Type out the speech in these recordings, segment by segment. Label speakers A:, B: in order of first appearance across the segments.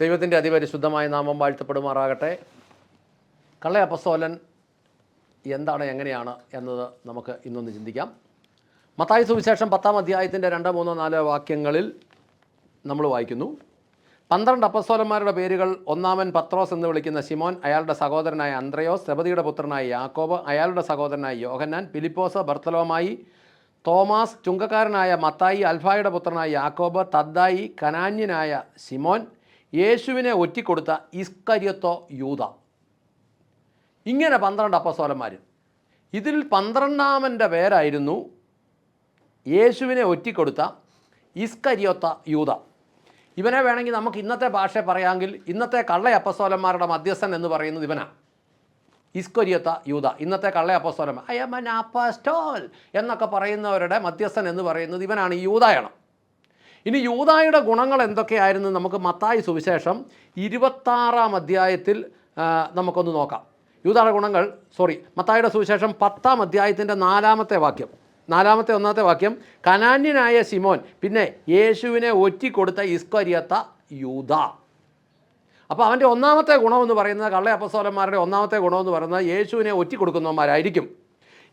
A: ദൈവത്തിന്റെ അതിപരിശുദ്ധമായ നാമം വാഴ്ത്തപ്പെടുമാറാകട്ടെ. കള്ള അപ്പസ്തോലൻ എന്താണ് എങ്ങനെയാണ് എന്നത് നമുക്ക് ഇന്നൊന്ന് ചിന്തിക്കാം. മത്തായി സുവിശേഷം പത്താം അധ്യായത്തിന്റെ രണ്ട് മൂന്നോ നാലോ വാക്യങ്ങളിൽ നമ്മൾ വായിക്കുന്നു. പന്ത്രണ്ട് അപ്പസ്തോലന്മാരുടെ പേരുകൾ ഒന്നാമൻ പത്രോസ് എന്ന് വിളിക്കുന്ന ശിമോൻ അയാളുടെ സഹോദരനായ അന്ത്രയോസ് സെബദിയുടെ പുത്രനായ യാക്കോബ് അയാളുടെ സഹോദരനായ യോഹന്നാൻ ഫിലിപ്പോസ് ബർത്തലോമായി തോമാസ് ചുങ്കക്കാരനായ മത്തായി അൽഫായുടെ പുത്രനായ യാക്കോബ് തദ്ദായി കനാന്യനായ ശിമോൻ യേശുവിനെ ഒറ്റിക്കൊടുത്ത ഇസ്കരിയത്തോ യൂത. ഇങ്ങനെ പന്ത്രണ്ട് അപ്പസോലന്മാർ ഇതിൽ പന്ത്രണ്ടാമന്റെ പേരായിരുന്നു യേശുവിനെ ഒറ്റിക്കൊടുത്ത ഇസ്കരിയൊത്ത യൂത. ഇവനെ വേണമെങ്കിൽ നമുക്ക് ഇന്നത്തെ ഭാഷ പറയാമെങ്കിൽ ഇന്നത്തെ കള്ള അപ്പസ്തോലന്മാരുടെ മധ്യസ്ഥൻ എന്ന് പറയുന്നത് ഇവനാണ് ഇസ്കൊരിയത്ത യൂത. ഇന്നത്തെ കള്ള അപ്പസ്തോലൻ ഐ എം എൻ അപ്പസ്റ്റോൽ എന്നൊക്കെ പറയുന്നവരുടെ മധ്യസ്ഥൻ എന്ന് പറയുന്നത് ഇവനാണ് ഈ യൂതായാണ് ഇനി യൂതായുടെ ഗുണങ്ങൾ എന്തൊക്കെയായിരുന്നു നമുക്ക് മത്തായി സുവിശേഷം ഇരുപത്താറാം അധ്യായത്തിൽ നമുക്കൊന്ന് നോക്കാം. യൂതായുടെ ഗുണങ്ങൾ സോറി മത്തായുടെ സുവിശേഷം പത്താം അധ്യായത്തിന്റെ നാലാമത്തെ വാക്യം. നാലാമത്തെ ഒന്നാമത്തെ വാക്യം കനാന്യനായ സിമോൻ പിന്നെ യേശുവിനെ ഒറ്റിക്കൊടുത്ത ഇസ്കരിയത്ത യൂത അപ്പോൾ അവന്റെ ഒന്നാമത്തെ ഗുണമെന്ന് പറയുന്നത് കള്ളയപ്പസോലന്മാരുടെ ഒന്നാമത്തെ ഗുണമെന്ന് പറയുന്നത് യേശുവിനെ ഒറ്റിക്കൊടുക്കുന്നവന്മാരായിരിക്കും.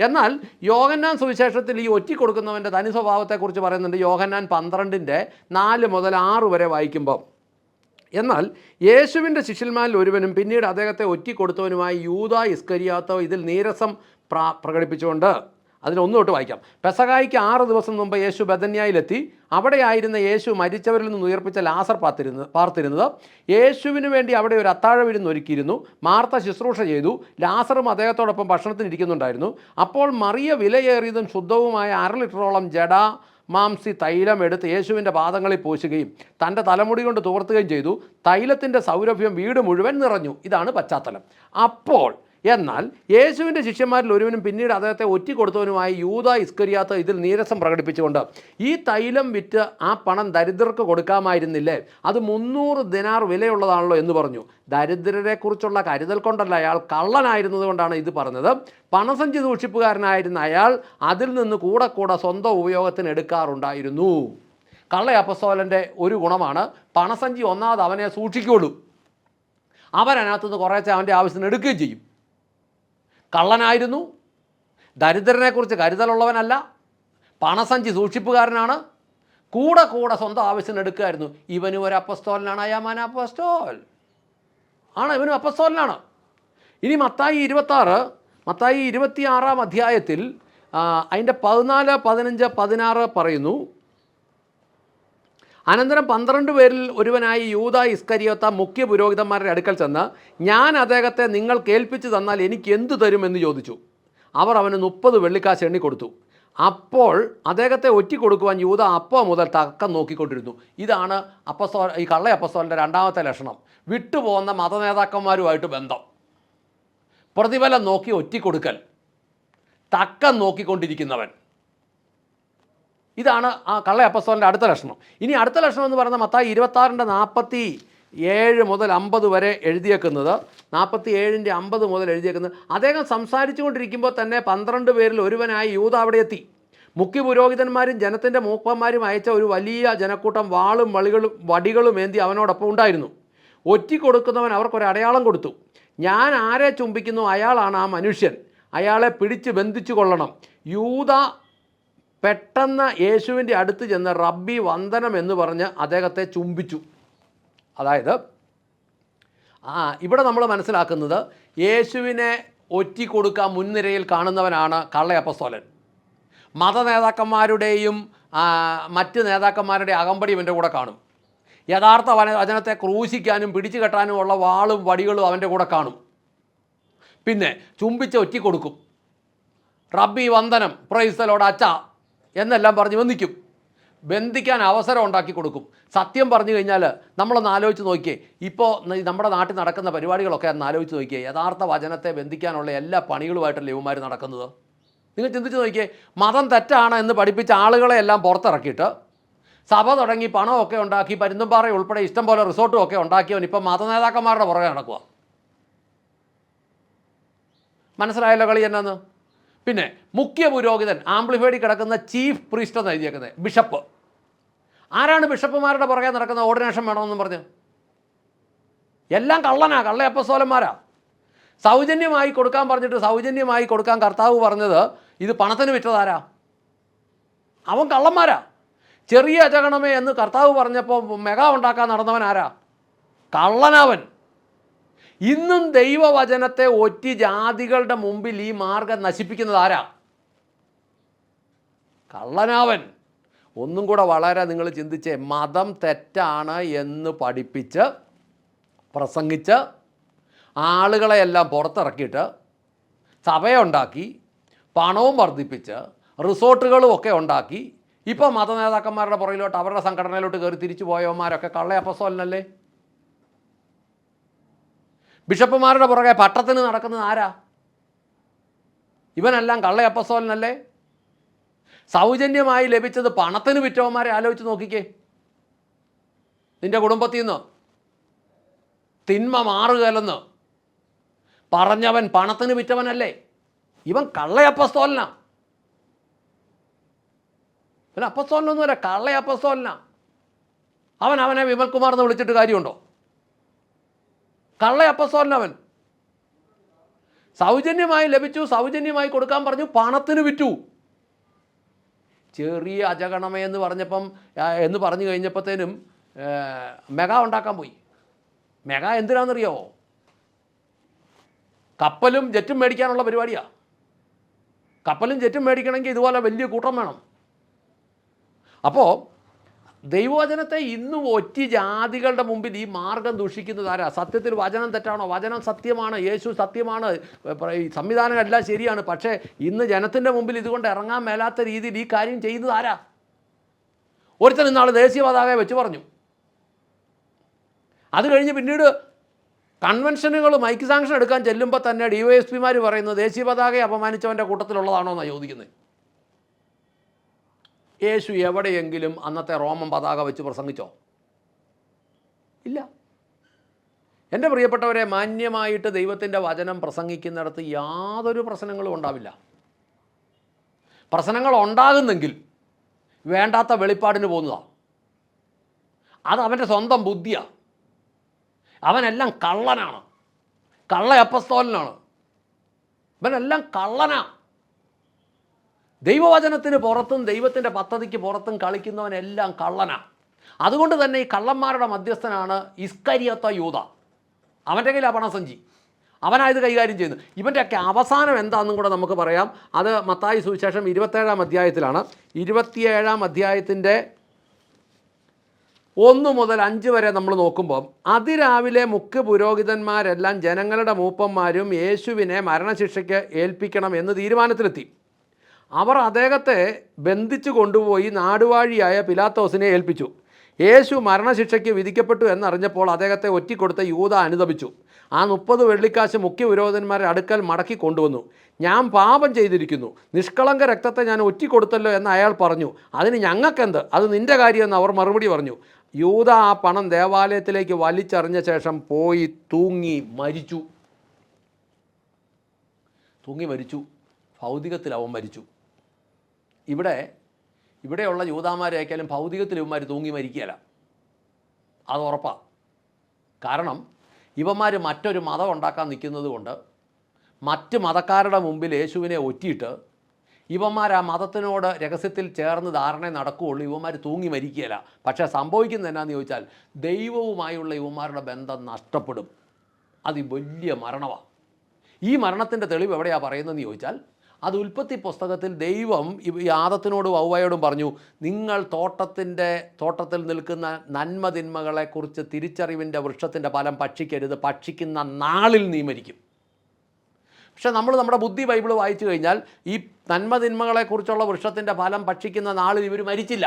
A: എന്നാൽ യോഹന്നാൻ സുവിശേഷത്തിൽ ഈ ഒറ്റിക്കൊടുക്കുന്നവന്റെ തനി സ്വഭാവത്തെക്കുറിച്ച് പറയുന്നുണ്ട്. യോഹന്നാൻ പന്ത്രണ്ടിന്റെ നാല് മുതൽ ആറ് വരെ വായിക്കുമ്പോൾ എന്നാൽ യേശുവിന്റെ ശിഷ്യന്മാരിൽ ഒരുവനും പിന്നീട് അദ്ദേഹത്തെ ഒറ്റിക്കൊടുത്തവനുമായി യൂത ഇസ്കരിയാത്തോ ഇതിൽ നീരസം പ്രാ പ്രകടിപ്പിച്ചുകൊണ്ട് അതിനൊന്നു തൊട്ട് വായിക്കാം. പെസകായിക്ക് ആറ് ദിവസം മുമ്പ് യേശു ബദന്യായിലെത്തി അവിടെയായിരുന്ന യേശു മരിച്ചവരിൽ നിന്ന് ഉയർപ്പിച്ച ലാസർ പാത്തിരുന്നത് പാർത്തിരുന്നത്. യേശുവിന് വേണ്ടി അവിടെ ഒരു അത്താഴ വിരുന്ന് ഒരുക്കിയിരുന്നു. മാർത്ത ശുശ്രൂഷ ചെയ്തു. ലാസറും അദ്ദേഹത്തോടൊപ്പം ഭക്ഷണത്തിന് ഇരിക്കുന്നുണ്ടായിരുന്നു. അപ്പോൾ മറിയ വിലയേറിയതും ശുദ്ധവുമായ അര ലിറ്ററോളം ജഡ മാംസി തൈലം എടുത്ത് യേശുവിന്റെ പാദങ്ങളിൽ പൂശുകയും തന്റെ തലമുടി കൊണ്ട് തുവർത്തുകയും ചെയ്തു. തൈലത്തിന്റെ സൗരഭ്യം വീട് മുഴുവൻ നിറഞ്ഞു. ഇതാണ് പശ്ചാത്തലം. അപ്പോൾ എന്നാൽ യേശുവിന്റെ ശിഷ്യന്മാരിൽ ഒരുവനും പിന്നീട് അദ്ദേഹത്തെ ഒറ്റിക്കൊടുത്തവനുമായി യൂത ഇസ്കരിയാത്ത ഇതിൽ നീരസം പ്രകടിപ്പിച്ചുകൊണ്ട് ഈ തൈലം വിറ്റ് ആ പണം ദരിദ്രർക്ക് കൊടുക്കാമായിരുന്നില്ലേ? അത് മുന്നൂറ് ദിനാർ വിലയുള്ളതാണല്ലോ എന്ന് പറഞ്ഞു. ദരിദ്രരെക്കുറിച്ചുള്ള കരുതൽ കൊണ്ടല്ല അയാൾ കള്ളനായിരുന്നത് കൊണ്ടാണ് ഇത് പറഞ്ഞത്. പണസഞ്ചി സൂക്ഷിപ്പുകാരനായിരുന്ന അയാൾ അതിൽ നിന്ന് കൂടെ കൂടെ സ്വന്തം ഉപയോഗത്തിന് എടുക്കാറുണ്ടായിരുന്നു. കള്ള അപ്പസ്തോലന്റെ ഒരു ഗുണമാണ് പണസഞ്ചി ഒന്നാമത് അവനെ സൂക്ഷിക്കുകയുള്ളൂ. അവനകത്തുനിന്ന് കുറേശ്ശെ അവന്റെ ആവശ്യത്തിന് എടുക്കുകയും ചെയ്യും. കള്ളനായിരുന്നു. ദരിദ്രനെക്കുറിച്ച് കരുതലുള്ളവനല്ല. പണസഞ്ചി സൂക്ഷിപ്പുകാരനാണ്. കൂടെ കൂടെ സ്വന്തം ആവശ്യത്തിന് എടുക്കുമായിരുന്നു ഇവനും ഒരു അപ്പസ്തോലനാണ്. അയാമാൻ അപ്പസ്തോൽ. ആണ് ഇവനും അപ്പസ്തോലനാണ്. ഇനി മത്തായി ഇരുപത്താറ് മത്തായി ഇരുപത്തിയാറാം അധ്യായത്തിൽ ആ, അതിന്റെ പതിനാല് പതിനഞ്ച് പതിനാറ് പറയുന്നു. അനന്തരം പന്ത്രണ്ട് പേരിൽ ഒരുവനായി യൂത ഇസ്കരിയോത്ത മുഖ്യ പുരോഹിതന്മാരുടെ അടുക്കൽ ചെന്ന് ഞാൻ അദ്ദേഹത്തെ നിങ്ങൾ കേൾപ്പിച്ചു തന്നാൽ എനിക്ക് എന്തു തരുമെന്ന് ചോദിച്ചു. അവർ അവന് മുപ്പത് വെള്ളിക്കാശ് എണ്ണി കൊടുത്തു. അപ്പോൾ അദ്ദേഹത്തെ ഒറ്റിക്കൊടുക്കുവാൻ യൂത അപ്പോൾ മുതൽ തക്കം നോക്കിക്കൊണ്ടിരുന്നു. ഇതാണ് അപ്പസ്തോ ഈ കള്ള അപ്പസ്തോലിന്റെ രണ്ടാമത്തെ ലക്ഷണം. വിട്ടുപോകുന്ന മതനേതാക്കന്മാരുമായിട്ട് ബന്ധം. പ്രതിഫലം നോക്കി ഒറ്റിക്കൊടുക്കൽ തക്കം നോക്കിക്കൊണ്ടിരിക്കുന്നവൻ. ഇതാണ് ആ കള്ള അപ്പസ്തോലിന്റെ അടുത്ത ലക്ഷണം. ഇനി അടുത്ത ലക്ഷണം എന്ന് പറയുന്നത് മത്തായി ഇരുപത്താറിന്റെ നാൽപ്പത്തി ഏഴ് മുതൽ അമ്പത് വരെ എഴുതിയേക്കുന്നത്. നാൽപ്പത്തി ഏഴിന്റെ അമ്പത് മുതൽ എഴുതിയേക്കുന്നത്. അദ്ദേഹം സംസാരിച്ചു കൊണ്ടിരിക്കുമ്പോൾ തന്നെ പന്ത്രണ്ട് പേരിൽ ഒരുവനായി യൂത അവിടെ എത്തി. മുഖ്യ പുരോഹിതന്മാരും ജനത്തിന്റെ മൂപ്പന്മാരും അയച്ച ഒരു വലിയ ജനക്കൂട്ടം വാളും വളികളും വടികളും ഏന്തി അവനോടൊപ്പം ഉണ്ടായിരുന്നു. ഒറ്റിക്കൊടുക്കുന്നവൻ അവർക്കൊരു അടയാളം കൊടുത്തു. ഞാൻ ആരെ ചുംബിക്കുന്നു? അയാളാണ് ആ മനുഷ്യൻ. അയാളെ പിടിച്ച് ബന്ധിച്ചു കൊള്ളണം. യൂത പെട്ടെന്ന് യേശുവിന്റെ അടുത്ത് ചെന്ന് റബ്ബി വന്ദനം എന്ന് പറഞ്ഞ് അദ്ദേഹത്തെ ചുംബിച്ചു. അതായത് ആ ഇവിടെ നമ്മൾ മനസ്സിലാക്കുന്നത് യേശുവിനെ ഒറ്റിക്കൊടുക്കാൻ മുൻനിരയിൽ കാണുന്നവനാണ് കള്ളയപ്പസ്തോലൻ. മത നേതാക്കന്മാരുടെയും മറ്റ് നേതാക്കന്മാരുടെ അകമ്പടി ഇവന്റെ കൂടെ കാണും. യഥാർത്ഥ വന വചനത്തെ ക്രൂശിക്കാനും പിടിച്ചു കെട്ടാനുമുള്ള വാളും വടികളും അവന്റെ കൂടെ കാണും. പിന്നെ ചുംബിച്ച് ഒറ്റിക്കൊടുക്കും. റബ്ബി വന്ദനം പ്രൈസലോട് അച്ച എന്നെല്ലാം പറഞ്ഞ് വന്നിക്കും ബന്ധിക്കാൻ അവസരം ഉണ്ടാക്കി കൊടുക്കും. സത്യം പറഞ്ഞു കഴിഞ്ഞാൽ നമ്മളൊന്ന് ആലോചിച്ച് നോക്കിയേ. ഇപ്പോൾ നമ്മുടെ നാട്ടിൽ നടക്കുന്ന പരിപാടികളൊക്കെ ഒന്ന് ആലോചിച്ച് നോക്കിയേ. യഥാർത്ഥ വചനത്തെ ബന്ധിക്കാനുള്ള എല്ലാ പണികളുമായിട്ടല്ലേ ഇവന്മാർ നടക്കുന്നത്? നിങ്ങൾ ചിന്തിച്ച് നോക്കിയേ. മതം തെറ്റാണ് എന്ന് പഠിപ്പിച്ച ആളുകളെ എല്ലാം പുറത്തിറക്കിയിട്ട് സഭ തുടങ്ങി പണമൊക്കെ ഉണ്ടാക്കി പരുന്തുംപാറ ഉൾപ്പെടെ ഇഷ്ടം പോലെ റിസോർട്ടും ഒക്കെ ഉണ്ടാക്കിയവൻ ഇപ്പം മതനേതാക്കന്മാരുടെ പുറകെ നടക്കുക മനസ്സിലായല്ലോ കളി എന്നാന്ന്? പിന്നെ മുഖ്യ പുരോഹിതൻ ആംപ്ലിഫൈഡിൽ കിടക്കുന്ന ചീഫ് പ്രീസ്റ്റ് എന്ന് എഴുതിയേക്കുന്നത്? ബിഷപ്പ്. ആരാണ് ബിഷപ്പുമാരുടെ പുറകെ നടക്കുന്ന ഓർഡിനേഷൻ വേണമെന്നും പറഞ്ഞ്? എല്ലാം കള്ളനാ കള്ള അപ്പസ്തോലന്മാരാ. സൗജന്യമായി കൊടുക്കാൻ പറഞ്ഞിട്ട് സൗജന്യമായി കൊടുക്കാൻ കർത്താവ് പറഞ്ഞത് ഇത് പണത്തിന് വിറ്റതാരാ അവൻ കള്ളന്മാരാ. ചെറിയ അജഗണമേ എന്ന് കർത്താവ് പറഞ്ഞപ്പോൾ മെഗാ ഉണ്ടാക്കാൻ നടന്നവൻ ആരാ? കള്ളനവൻ. ഇന്നും ദൈവവചനത്തെ ഒറ്റ ജാതികളുടെ മുമ്പിൽ ഈ മാർഗം നശിപ്പിക്കുന്നത് ആരാ? കള്ളനാവൻ. ഒന്നും കൂടെ വളരെ നിങ്ങൾ ചിന്തിച്ചേ മതം തെറ്റാണ് എന്ന് പഠിപ്പിച്ച് പ്രസംഗിച്ച് ആളുകളെയെല്ലാം പുറത്തിറക്കിയിട്ട് സഭയുണ്ടാക്കി പണവും വർദ്ധിപ്പിച്ച് റിസോർട്ടുകളും ഒക്കെ ഉണ്ടാക്കി. ഇപ്പോൾ മത നേതാക്കന്മാരുടെ പുറകിലോട്ട് അവരുടെ സംഘടനയിലോട്ട് കയറി തിരിച്ചു പോയവന്മാരൊക്കെ കള്ളയപ്പസോലനല്ലേ ബിഷപ്പുമാരുടെ പുറകെ പട്ടത്തിന് നടക്കുന്നത് ആരാ? ഇവനെല്ലാം കള്ളയപ്പസോലനല്ലേ? സൗജന്യമായി ലഭിച്ചത് പണത്തിന് വിറ്റവന്മാരെ ആലോചിച്ച് നോക്കിക്കേ. നിന്റെ കുടുംബത്തിൽ നിന്ന് തിന്മ മാറുകയല്ലെന്ന് പറഞ്ഞവൻ പണത്തിന് വിറ്റവനല്ലേ? ഇവൻ കള്ളയപ്പസ്തോലന ഇവൻ അപ്പസ്തോലനൊന്നുമല്ല കള്ളയപ്പസ്തോലന അവൻ അവനെ വിമൽകുമാർ എന്ന് വിളിച്ചിട്ട് കാര്യമുണ്ടോ? കള്ളയപ്പസ്തോലനവൻ സൗജന്യമായി ലഭിച്ചു സൗജന്യമായി കൊടുക്കാൻ പറഞ്ഞു പണത്തിന് വിറ്റു. ചെറിയ അജഗണമേ എന്ന് പറഞ്ഞപ്പം എന്ന് പറഞ്ഞു കഴിഞ്ഞപ്പോഴത്തേനും മെഗ ഉണ്ടാക്കാൻ പോയി. മെഗ എന്തിനാണെന്നറിയോ കപ്പലും ജെറ്റും മേടിക്കാനുള്ള പരിപാടിയാണ് കപ്പലും ജെറ്റും മേടിക്കണമെങ്കിൽ ഇതുപോലെ വലിയ കൂട്ടം വേണം. അപ്പോൾ ദൈവവചനത്തെ ഇന്നും ഒറ്റ ജാതികളുടെ മുമ്പിൽ ഈ മാർഗം ദുഷിക്കുന്നത് ആരാ? സത്യത്തിൽ വചനം തെറ്റാണോ? വചനം സത്യമാണ് യേശു സത്യമാണ് പ്ര- ഈ സംവിധാനം എല്ലാം ശരിയാണ് പക്ഷേ ഇന്ന് ജനത്തിന്റെ മുമ്പിൽ ഇതുകൊണ്ട് ഇറങ്ങാൻ മേലാത്ത രീതിയിൽ ഈ കാര്യം ചെയ്യുന്നത് ആരാ? ഒരുത്തൻ ഇന്നാൾ ദേശീയ പതാക വെച്ച് പറഞ്ഞു. അത് കഴിഞ്ഞ് പിന്നീട് കൺവെൻഷനുകൾ മൈക്ക് സാങ്ഷൻ എടുക്കാൻ ചെല്ലുമ്പോൾ തന്നെ ഡി വൈ എസ് പിമാർ പറയുന്നത് ദേശീയ പതാകയെ അപമാനിച്ചവന്റെ കൂട്ടത്തിലുള്ളതാണോ എന്നാണ് ചോദിക്കുന്നത്. യേശു എവിടെയെങ്കിലും അന്നത്തെ റോമൻ പതാക വെച്ച് പ്രസംഗിച്ചോ? ഇല്ല. എന്റെ പ്രിയപ്പെട്ടവരെ മാന്യമായിട്ട് ദൈവത്തിന്റെ വചനം പ്രസംഗിക്കുന്നിടത്ത് യാതൊരു പ്രശ്നങ്ങളും ഉണ്ടാവില്ല. പ്രശ്നങ്ങൾ ഉണ്ടാകുന്നെങ്കിൽ വേണ്ടാത്ത വെളിപ്പാടിന് പോകുന്നതാണ് അത് അവന്റെ സ്വന്തം ബുദ്ധിയാണ് അവനെല്ലാം കള്ളനാണ്. കള്ള അപ്പസ്തോലനാണ് ഇവനെല്ലാം കള്ളനാ. ദൈവവചനത്തിന് പുറത്തും ദൈവത്തിന്റെ പദ്ധതിക്ക് പുറത്തും കളിക്കുന്നവനെല്ലാം കള്ളനാണ് അതുകൊണ്ട് തന്നെ ഈ കള്ളന്മാരുടെ മധ്യസ്ഥനാണ് ഇസ്കരിയത്ത യൂത. അവന്റെ കയ്യിൽ പണസഞ്ചി അവനായത് കൈകാര്യം ചെയ്യുന്നു ഇവന്റെയൊക്കെ അവസാനം എന്താണെന്നും കൂടെ നമുക്ക് പറയാം. അത് മത്തായി സുവിശേഷം ഇരുപത്തേഴാം അധ്യായത്തിലാണ്. ഇരുപത്തിയേഴാം അധ്യായത്തിന്റെ ഒന്ന് മുതൽ അഞ്ച് വരെ നമ്മൾ നോക്കുമ്പോൾ അതിരാവിലെ മുഖ്യ പുരോഹിതന്മാരെല്ലാം ജനങ്ങളുടെ മൂപ്പന്മാരും യേശുവിനെ മരണശിക്ഷയ്ക്ക് ഏൽപ്പിക്കണം എന്ന് തീരുമാനത്തിലെത്തി. അവർ അദ്ദേഹത്തെ ബന്ധിച്ചു കൊണ്ടുപോയി നാടുവാഴിയായ പിലാത്തോസിനെ ഏൽപ്പിച്ചു. യേശു മരണശിക്ഷയ്ക്ക് വിധിക്കപ്പെട്ടു എന്നറിഞ്ഞപ്പോൾ അദ്ദേഹത്തെ ഒറ്റിക്കൊടുത്ത യൂത അനുദപിച്ചു. ആ മുപ്പത് വെള്ളിക്കാശ് മുഖ്യ വിരോധന്മാരെ അടുക്കൽ മടക്കി കൊണ്ടുവന്നു. ഞാൻ പാപം ചെയ്തിരിക്കുന്നു. നിഷ്കളങ്ക രക്തത്തെ ഞാൻ ഒറ്റിക്കൊടുത്തല്ലോ എന്ന് അയാൾ പറഞ്ഞു. അതിന് ഞങ്ങൾക്കെന്ത്? അത് നിന്റെ കാര്യമെന്ന് അവർ മറുപടി പറഞ്ഞു യൂത ആ പണം ദേവാലയത്തിലേക്ക് വലിച്ചെറിഞ്ഞ ശേഷം പോയി തൂങ്ങി മരിച്ചു. തൂങ്ങി മരിച്ചു. ഭൗതികത്തിൽ അവൻ മരിച്ചു. ഇവിടെ ഇവിടെയുള്ള യൂതാമാരെയൊക്കെയാലും ഭൗതികത്തിൽ ഇവന്മാർ തൂങ്ങി മരിക്കുകയല്ല. അത് ഉറപ്പാണ് കാരണം ഇവന്മാർ മറ്റൊരു മതം ഉണ്ടാക്കാൻ നിൽക്കുന്നത് കൊണ്ട് മറ്റ് മതക്കാരുടെ മുമ്പിൽ യേശുവിനെ ഒറ്റിയിട്ട് ഇവന്മാർ ആ മതത്തിനോട് രഹസ്യത്തിൽ ചേർന്ന് ധാരണ നടക്കുകയുള്ളൂ ഇവന്മാർ തൂങ്ങി മരിക്കുകയില്ല. പക്ഷേ സംഭവിക്കുന്നത് എന്നാന്ന് ചോദിച്ചാൽ ദൈവവുമായുള്ള ഇവന്മാരുടെ ബന്ധം നഷ്ടപ്പെടും. അത് വലിയ മരണമാണ് ഈ മരണത്തിന്റെ തെളിവ് എവിടെയാണ് പറയുന്നതെന്ന് ചോദിച്ചാൽ അത് ഉൽപ്പത്തി പുസ്തകത്തിൽ ദൈവം ഈ ആദത്തിനോടും ഔവയോടും പറഞ്ഞു നിങ്ങൾ തോട്ടത്തിന്റെ തോട്ടത്തിൽ നിൽക്കുന്ന നന്മ തിന്മകളെക്കുറിച്ച് തിരിച്ചറിവിന്റെ വൃക്ഷത്തിന്റെ ഫലം ഭക്ഷിക്കരുത്. ഭക്ഷിക്കുന്ന നാളിൽ നീ മരിക്കും. പക്ഷേ നമ്മൾ നമ്മുടെ ബുദ്ധി ബൈബിൾ വായിച്ചു കഴിഞ്ഞാൽ ഈ നന്മ തിന്മകളെക്കുറിച്ചുള്ള വൃക്ഷത്തിന്റെ ഫലം ഭക്ഷിക്കുന്ന നാളിൽ ഇവർ മരിച്ചില്ല.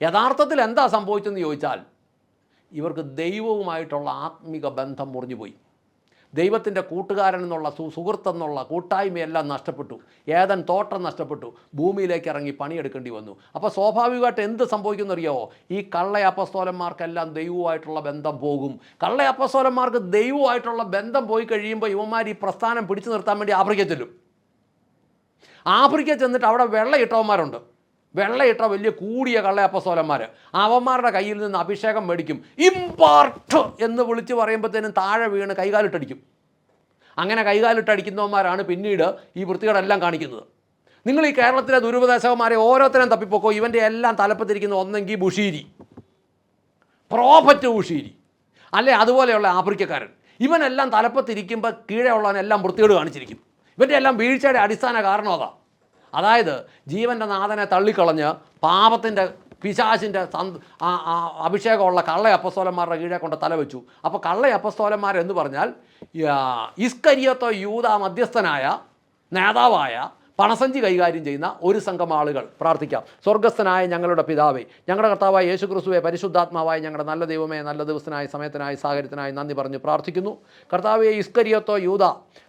A: യഥാർത്ഥത്തിൽ എന്താ സംഭവിച്ചെന്ന് ചോദിച്ചാൽ ഇവർക്ക് ദൈവവുമായിട്ടുള്ള ആത്മിക ബന്ധം മുറിഞ്ഞുപോയി. ദൈവത്തിന്റെ കൂട്ടുകാരൻ എന്നുള്ള സു സുഹൃത്തെന്നുള്ള കൂട്ടായ്മയെല്ലാം നഷ്ടപ്പെട്ടു. ഏതൻ തോട്ടം നഷ്ടപ്പെട്ടു. ഭൂമിയിലേക്ക് ഇറങ്ങി പണിയെടുക്കേണ്ടി വന്നു. അപ്പോൾ സ്വാഭാവികമായിട്ട് എന്ത് സംഭവിക്കുമെന്നറിയാവോ ഈ കള്ള അപ്പസ്തോലന്മാർക്കെല്ലാം ദൈവവുമായിട്ടുള്ള ബന്ധം പോകും. കള്ള അപ്പസ്തോലന്മാർക്ക് ദൈവവുമായിട്ടുള്ള ബന്ധം പോയി കഴിയുമ്പോൾ ഇവന്മാർ ഈ പ്രസ്ഥാനം പിടിച്ചു നിർത്താൻ വേണ്ടി ആഫ്രിക്ക ചെല്ലും. ആഫ്രിക്ക ചെന്നിട്ട് അവിടെ വെള്ളയിട്ടവന്മാരുണ്ട്. വെള്ളയിട്ട വലിയ കൂടിയ കള്ളയപ്പസോലന്മാർ അവന്മാരുടെ കയ്യിൽ നിന്ന് അഭിഷേകം മേടിക്കും. ഇമ്പാർട്ട് എന്ന് വിളിച്ച് പറയുമ്പോഴത്തേനും താഴെ വീണ് കൈകാലിട്ടടിക്കും. അങ്ങനെ കൈകാലിട്ടടിക്കുന്നവന്മാരാണ് പിന്നീട് ഈ വൃത്തികളെല്ലാം കാണിക്കുന്നത്. നിങ്ങൾ ഈ കേരളത്തിലെ ദുരുപദേശകന്മാരെ ഓരോരുത്തരും തപ്പിപ്പോക്കോ ഇവന്റെ എല്ലാം തലപ്പത്തിരിക്കുന്ന ഒന്നെങ്കിൽ ബുഷീരി. പ്രോഫറ്റ് ബുഷീരി. അല്ലെ അതുപോലെയുള്ള ആഫ്രിക്കക്കാരൻ. ഇവനെല്ലാം തലപ്പത്തിരിക്കുമ്പോൾ കീഴെ ഉള്ളവനെല്ലാം വൃത്തികേട് കാണിച്ചിരിക്കും. ഇവന്റെ എല്ലാം വീഴ്ചയുടെ അടിസ്ഥാന കാരണം അതാ. അതായത് ജീവന്റെ നാഥനെ തള്ളിക്കളഞ്ഞ് പാപത്തിന്റെ പിശാചിന്റെ സന്ത് അഭിഷേകമുള്ള കള്ള അപ്പസ്തോലന്മാരുടെ കീഴെ കൊണ്ട് തലവെച്ചു അപ്പോൾ കള്ള അപ്പസ്തോലന്മാരെന്ന് പറഞ്ഞാൽ ഇസ്കരിയത്തോ യൂത മധ്യസ്ഥനായ നേതാവായ പണസഞ്ചി കൈകാര്യം ചെയ്യുന്ന ഒരു സംഘം ആളുകൾ പ്രാർത്ഥിക്കാം. സ്വർഗസ്ഥനായ ഞങ്ങളുടെ പിതാവേ ഞങ്ങളുടെ കർത്താവായ യേശു ക്രിസ്തുവെ പരിശുദ്ധാത്മാവായ ഞങ്ങളുടെ നല്ല ദൈവമേ നല്ല ദിവസനായ സമയത്തിനായി സാഹചര്യത്തിനായി നന്ദി പറഞ്ഞു പ്രാർത്ഥിക്കുന്നു. കർത്താവെ ഇസ്കരിയത്തോ യൂത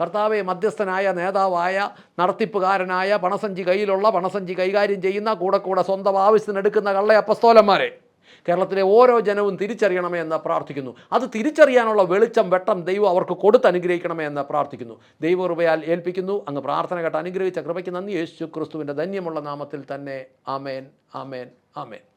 A: കർത്താവെ മധ്യസ്ഥനായ നേതാവായ നടത്തിപ്പുകാരനായ പണസഞ്ചി കയ്യിലുള്ള പണസഞ്ചി കൈകാര്യം ചെയ്യുന്ന കൂടെ കൂടെ സ്വന്തം ആവശ്യത്തിനെടുക്കുന്ന കള്ള അപ്പസ്തോലന്മാരെ കേരളത്തിലെ ഓരോ ജനവും തിരിച്ചറിയണമേ എന്ന് പ്രാർത്ഥിക്കുന്നു. അത് തിരിച്ചറിയാനുള്ള വെളിച്ചം വെട്ടം ദൈവം അവർക്ക് കൊടുത്ത് അനുഗ്രഹിക്കണമേ എന്ന് പ്രാർത്ഥിക്കുന്നു. ദൈവകൃപയാൽ ഏൽപ്പിക്കുന്നു. അങ്ങ് പ്രാർത്ഥന കേട്ട് അനുഗ്രഹിച്ച കൃപയ്ക്ക് നന്ദി. യേശു ക്രിസ്തുവിന്റെ ധന്യമുള്ള നാമത്തിൽ തന്നെ ആമേൻ ആമേൻ ആമേൻ.